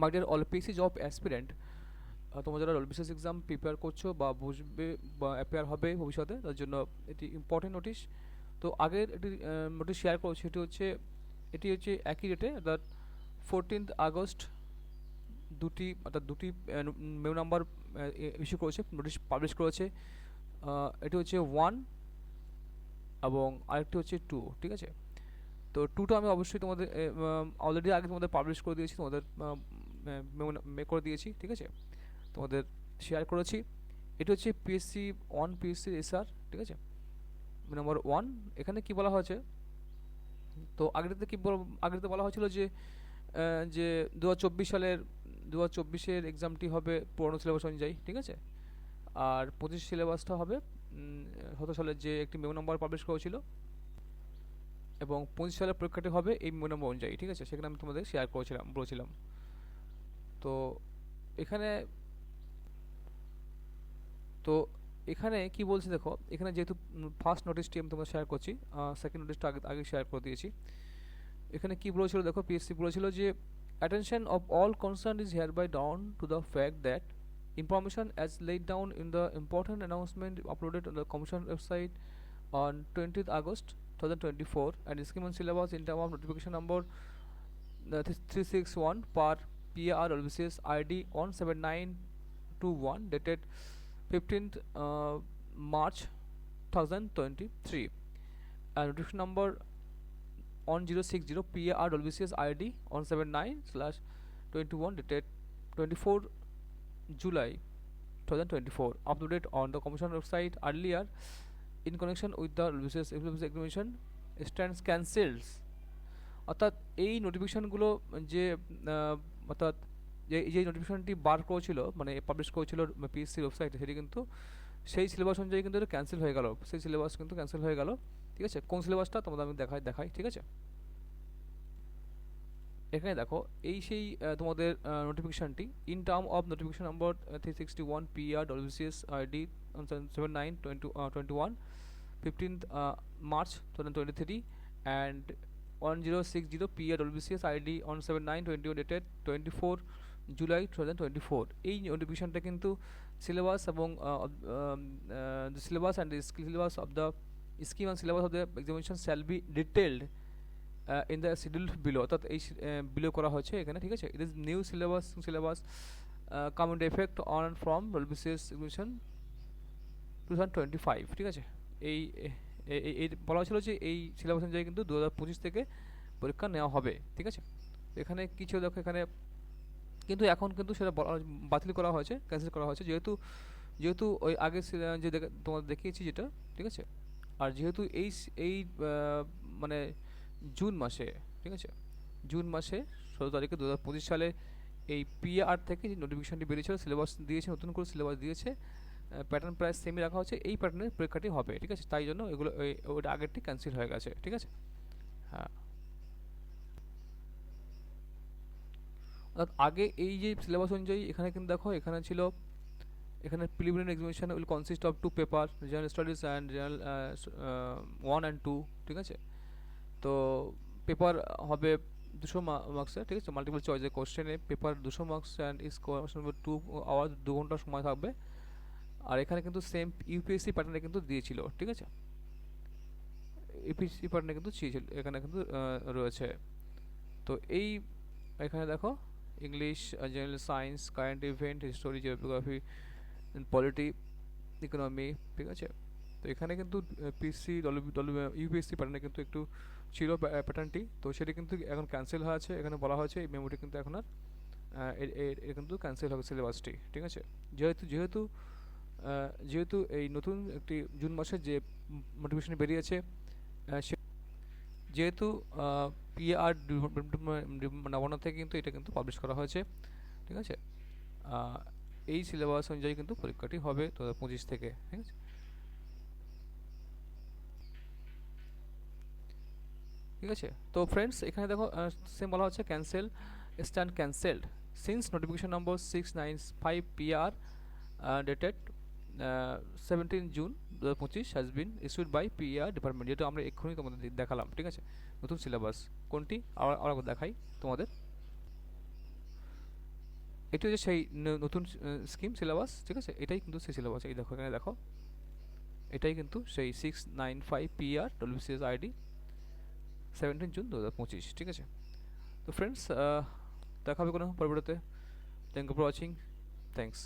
My dear all PC job aspirant তোমরা যারা বিশেষ এক্সাম প্রিপেয়ার করছ বা বুঝবে বা অ্যাপেয়ার হবে ভবিষ্যতে, তার জন্য এটি ইম্পর্টেন্ট নোটিশ তো আগের একটি নোটিশ শেয়ার করছি সেটি হচ্ছে, এটি হচ্ছে একই ডেটে অর্থাৎ ফোরটিন্থ আগস্ট দুটি, অর্থাৎ দুটি মেউ নাম্বার ইস্যু করেছে নোটিশ পাবলিশ করেছে। এটি হচ্ছে ওয়ান এবং আরেকটি হচ্ছে টু ঠিক আছে? তো টুটা আমি অবশ্যই তোমাদের অলরেডি আগে তোমাদের পাবলিশ করে দিয়েছি, তোমাদের করে দিয়েছি, ঠিক আছে? তোমাদের শেয়ার করেছি। এটি হচ্ছে পিএসসি ওয়ান পিএসসি এসআর ঠিক আছে? নম্বর ওয়ান এখানে কি বলা হয়েছে? তো আগেরতে কি আগেরতে বলা হয়েছিল যে যে চব্বিশ সালের দু হাজার চব্বিশের এক্সামটি হবে, পুরনো সিলেবাস অনুযায়ী, ঠিক আছে? আর পঁচিশ সিলেবাসটা হবে সতেরো সালের যে একটি মেমো নম্বর পাবলিশ করেছিল, এবং পঁচিশ সালের পরীক্ষাটি হবে এই মেমো নম্বর অনুযায়ী, ঠিক আছে? সেখানে আমি তোমাদের শেয়ার করেছিলাম, বলেছিলাম। তো এখানে তো এখানে কি বলছে দেখো, এখানে যেহেতু ফার্স্ট নোটিসটি আমি তোমাকে শেয়ার করছি সেকেন্ড নোটিসটা আগে আগে শেয়ার করে দিয়েছি। এখানে কি বলেছিলো দেখো পিএসসি বলেছিল যে attention of all concerned is hereby down to the fact that information as laid down in the important announcement uploaded on the commission website on twentieth August two thousand twenty four and scheme on syllabus in term of notification number three six one per PAR LBCS ID 17921 dated 15th uh, March 2023 and notification number 1060 PAR WCS ID 179 slash 21 dated 24 July 2024 uploaded on the commission website earlier in connection with the WCS examination stands cancels অর্থাৎ এই নোটিফিকেশনগুলো যে অর্থাৎ যে যে নোটিফিকেশনটি বার করেছিল মানে publish করেছিল পিএসসির ওয়েবসাইটে সেটি কিন্তু সেই সিলেবাস অনুযায়ী কিন্তু ক্যান্সেল হয়ে গেল। সেই সিলেবাস কিন্তু ক্যান্সেল হয়ে গেল। ঠিক আছে? কোন সিলেবাসটা তোমাদের আমি দেখাই দেখাই, ঠিক আছে? এখানে দেখো, এই সেই তোমাদের নোটিফিকেশনটি in term of notification number three sixty one P R WCS ID seven nine twenty twenty one fifteenth March two thousand twenty three and one zero six zero P R WCS ID one seven nine twenty one dated twenty four July two thousand twenty four এই নোটিফিকেশনটা কিন্তু syllabus এবং the syllabus of the scheme and syllabus of the examination shall be detailed uh, in the schedule below. অর্থাৎ এই below করা হয়েছে এখানে ঠিক আছে? It is new syllabus syllabus come into effect on from BCS examination two thousand twenty five ঠিক আছে? এই এই- বলা হয়েছিল যে এই সিলেবাস অনুযায়ী কিন্তু দু হাজার পঁচিশ থেকে পরীক্ষা নেওয়া হবে, ঠিক আছে? এখানে কিছু দেখো, এখানে কিন্তু এখন কিন্তু সেটা বাতিল করা হয়েছে ক্যান্সেল করা হয়েছে। যেহেতু যেহেতু ওই আগে সি- যে তোমাদের দেখিয়েছি যেটা, ঠিক আছে? আর যেহেতু এই এই মানে জুন মাসে, ঠিক আছে? জুন মাসে ষোলো তারিখে দু হাজার পঁচিশ সালে এই পিআর থেকে যে নোটিফিকেশনটি বেরিয়েছিল সিলেবাস দিয়েছে, নতুন করে সিলেবাস দিয়েছে প্যাটার্ন প্রায় সেমই রাখা হচ্ছে, এই প্যাটার্নের পরীক্ষাটি হবে, ঠিক আছে? তাই জন্য এগুলো ওই ওইটা আগেরটি ক্যান্সেল হয়ে গেছে, ঠিক আছে? হ্যাঁ। আগে এই যে সিলেবাস অনুযায়ী, এখানে কিন্তু দেখো, এখানে ছিল, এখানে preliminary examination will consist of two paper general studies and general one and two ঠিক আছে? তো পেপার হবে দুশো মার্কসের ঠিক আছে? মাল্টিপল চয়েসের কোশ্চেনে পেপার দুশো marks and each question two hour দু ঘণ্টা সময় থাকবে। আর এখানে কিন্তু সেম ইউপিএসসি প্যাটার্নে কিন্তু দিয়েছিল, ঠিক আছে? ইউপিএসসি প্যাটার্নে কিন্তু চেয়েছিল এখানে কিন্তু রয়েছে। তো এই, এখানে দেখো English general science current event history geography polity economy ঠিক আছে? তো এখানে কিন্তু পিসি ইউপিএসসি প্যাটার্নে কিন্তু একটু ছিল প্যাটার্নটি তো সেটি কিন্তু এখন ক্যান্সেল হয়ে আছে, এখানে বলা হয়েছে, এই মেমোটি কিন্তু এখন আর এর কিন্তু ক্যান্সেল হবে সিলেবাসটি ঠিক আছে? যেহেতু যেহেতু যেহেতু এই নতুন একটি জুন মাসে যে মোটিভেশন বেরিয়েছে সে যেহেতু পিআর নবান্ন থেকে কিন্তু এটা কিন্তু পাবলিশ করা হয়েছে, ঠিক আছে? এই সিলেবাস অনুযায়ী কিন্তু পরীক্ষাটি হবে দু হাজার পঁচিশ থেকে, ঠিক আছে? ঠিক আছে? তো ফ্রেন্ডস এখানে দেখো সেম বলা হচ্ছে cancel stand cancelled since notification number six nine five PR dated seventeen June দু হাজার পঁচিশ has been issued by PR department যেটা আমরা এক্ষুনি তোমাদের দেখালাম, ঠিক আছে? নতুন সিলেবাস কোনটি? আবার আবার দেখাই তোমাদের। এটি হচ্ছে সেই নতুন স্কিম সিলেবাস ঠিক আছে? এটাই কিন্তু সেই সিলেবাস এই দেখো, এখানে দেখো। এটাই কিন্তু সেই six nine five PR WCS ID seventeen June দু হাজার পঁচিশ, ঠিক আছে? তো ফ্রেন্ডস দেখা হবে কোনো পরবর্তীতে। Thank you for watching thanks